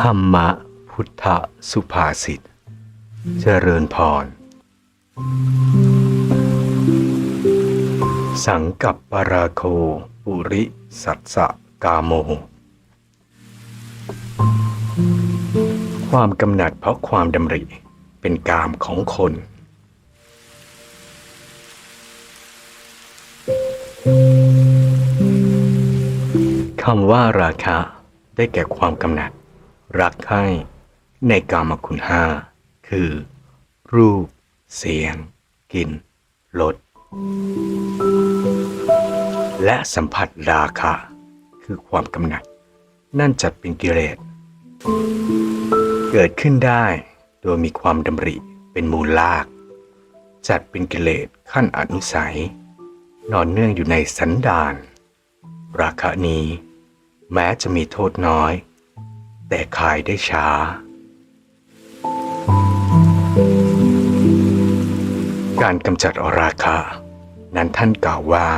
ธรรมะพุทธสุภาษิต เจริญพร สังกับปราโคปุริสัตสะกาโม ความกำหนัดเพราะความดำริเป็นกามของคน คำว่าราคะ ได้แก่ความกำหนัด รักใคร่ในกามคุณห้าคือ รูป เสียง กลิ่นรสและสัมผัสราคะ คือความกำหนัด นั่นจัดเป็นกิเลสเกิดขึ้นได้โดยมีความดำริเป็นมูลลาก จัดเป็นกิเลสขั้นอนุสัย นอนเนื่องอยู่ในสันดาน ราคะนี้ แม้จะมีโทษน้อย แต่คายได้ช้า การกำจัดอราคะ นั้นท่านกล่าวว่า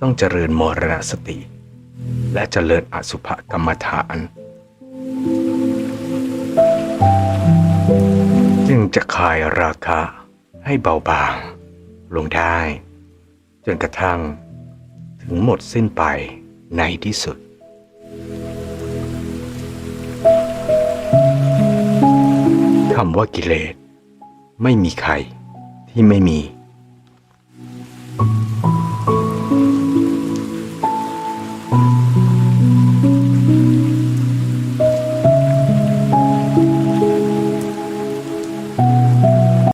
ต้องเจริญมรณสติ และเจริญอสุภกรรมฐานจึงจะคลายราคะให้เบาบาง ลงได้ จนกระทั่ง ถึงหมดสิ้นไปในที่สุด คำว่ากิเลส ไม่มีใครที่ไม่มี thank you